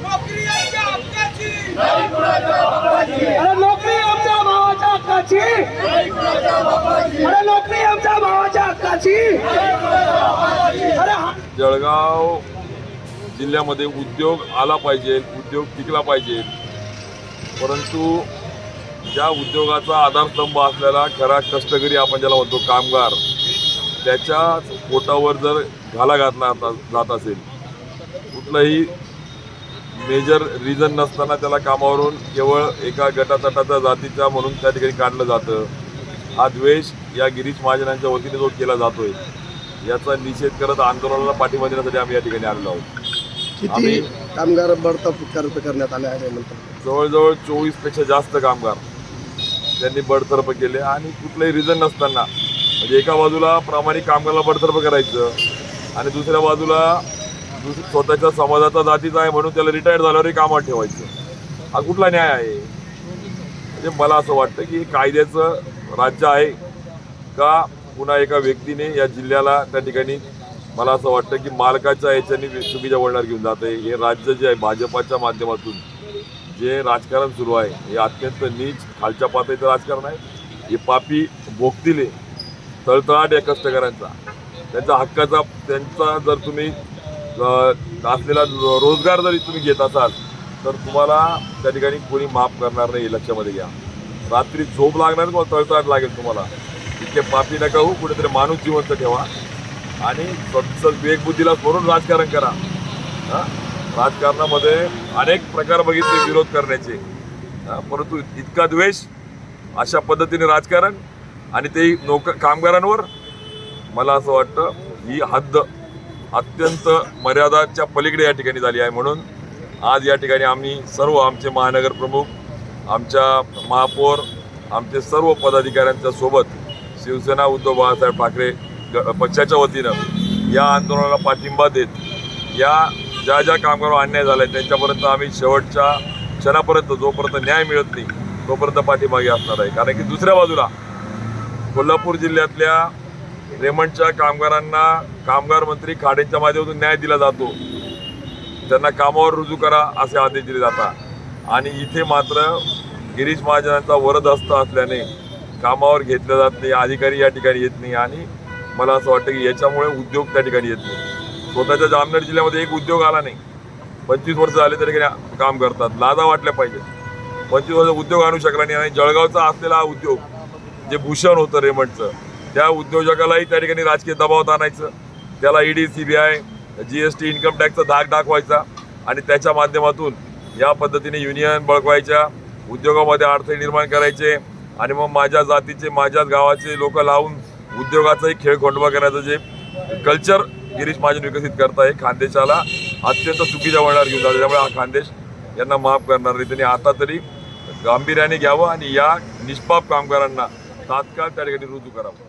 नोकरी आमच्या हक्काची अरे नोकरी आमच्या भावाच्या हक्काची. अरे नोकरी आमच्या भावाच्या हक्काची. अरे हा- जळगाव जिल्ह्यामध्ये उद्योग आला पाहिजे उद्योग टिकला पाहिजे. परंतु ज्या उद्योगाचा आधारस्तंभ असलेला खरा कष्टकरी आपण ज्याला म्हणतो कामगार त्याच्या पोटावर जर घाला घातला आता- जात असेल कुठलंही मेजर रिझन नसताना त्याला कामावरून केवळ एका गटातटाचा जातीच्या म्हणून त्या ठिकाणी काढलं जातं. हा द्वेष या गिरीश महाजनांच्या वतीने जो केला जातोय याचा निषेध करत आंदोलनाला पाठिंबा देण्यासाठी आम्ही या ठिकाणी आलेलो आहोत. आम्ही- कामगार बडतर्फ करत करण्यात आले आहे जवळजवळ चोवीसपेक्षा जास्त कामगार त्यांनी बडतर्फ केले आणि कुठलंही रिझन नसताना म्हणजे एका बाजूला प्रामाणिक कामगाराला बडतर्फ करायचं आणि दुसऱ्या बाजूला स्वतःच्या समाजाचा जातीचा आहे म्हणून त्याला रिटायर्ड झाल्यावरही कामात ठेवायचं. हा कुठला न्याय आहे? म्हणजे मला असं वाटतं की कायद्याचं राज्य आहे का पुन्हा एका व्यक्तीने या जिल्ह्याला त्या ठिकाणी मला असं वाटतं की मालकाच्या याच्याने चुकीच्या वळणावर घेऊन जात आहे हे राज्य जे आहे भाजपाच्या माध्यमातून जे राजकारण सुरू आहे हे अत्यंत नीच खालच्या पातळीचं राजकारण आहे. हे पापी भोगतील तळतळाट या कष्टकऱ्यांचा. त्यांचा हक्काचा त्यांचा जर तुम्ही असलेला रोजगार जरी तुम्ही घेत असाल तर तुम्हाला त्या ठिकाणी कोणी माफ करणार नाही लक्षामध्ये घ्या. रात्री झोप लागणार किंवा तळतळाट लागेल तुम्हाला. इतके पापी नका होऊ कुठेतरी माणूस जिवंत ठेवा. आणि स्वच्छ विवेकबुद्धीला सोडून राजकारण करा. हा? राजकारणामध्ये अनेक प्रकार बघितले विरोध करण्याचे. परंतु इतका द्वेष अशा पद्धतीने राजकारण आणि ते नोक कामगारांवर मला असं वाटतं ही हद्द अत्यंत मर्यादाच्या पलीकडे या ठिकाणी झाली आहे म्हणून आज या ठिकाणी आम्ही सर्व आमचे महानगर प्रमुख आमच्या महापौर आमचे सर्व पदाधिकाऱ्यांच्या सोबत शिवसेना उद्धव बाळासाहेब ठाकरे ग- पक्षाच्या वतीनं या आंदोलनाला पाठिंबा देत या ज्या ज्या कामगारांवर अन्याय झाला आहे त्यांच्यापर्यंत आम्ही शेवटच्या क्षणापर्यंत जोपर्यंत न्याय मिळत नाही तोपर्यंत पाठीमागे असणार आहे. कारण की दुसऱ्या बाजूला कोल्हापूर जिल्ह्यातल्या रेमंडच्या कामगारांना कामगार मंत्री खाडेंच्या माध्यमातून न्याय दिला जातो. त्यांना कामावर रुजू करा असे आदेश दिले जातात. आणि इथे मात्र गिरीश महाजनांचा वरदहस्त असल्याने कामावर घेतलं जात नाही अधिकारी या ठिकाणी येत नाही आणि मला असं वाटतं की याच्यामुळे उद्योग त्या ठिकाणी येत नाही. स्वतःच्या जामनेर जिल्ह्यामध्ये एक उद्योग आला नाही. पंचवीस वर्ष झाले त्या ठिकाणी काम करतात. लादा वाटल्या पाहिजेत. पंचवीस वर्ष उद्योग आणू शकला नाही आणि जळगावचा असलेला हा उद्योग जे भूषण होतं रेमंडचं त्या उद्योजकालाही त्या ठिकाणी राजकीय दबावात आणायचं त्याला ED I G S T income टॅक्सचा धाक दाखवायचा आणि त्याच्या माध्यमातून या पद्धतीने युनियन बळकवायच्या उद्योगामध्ये अडथळे निर्माण करायचे आणि मग माझ्या जातीचे माझ्याच गावाचे लोक लावून उद्योगाचाही खेळ खोंडवा करण्याचं जे कल्चर गिरीश महाजन विकसित करत आहे खानदेशाला अत्यंत चुकीच्या वळणावर घेऊन जातो. त्यामुळे हा खानदेश यांना माफ करणार नाही. त्यांनी आता तरी गांभीर्याने घ्यावं आणि या निष्पाप कामगारांना तात्काळ त्या ठिकाणी रुजू करावं.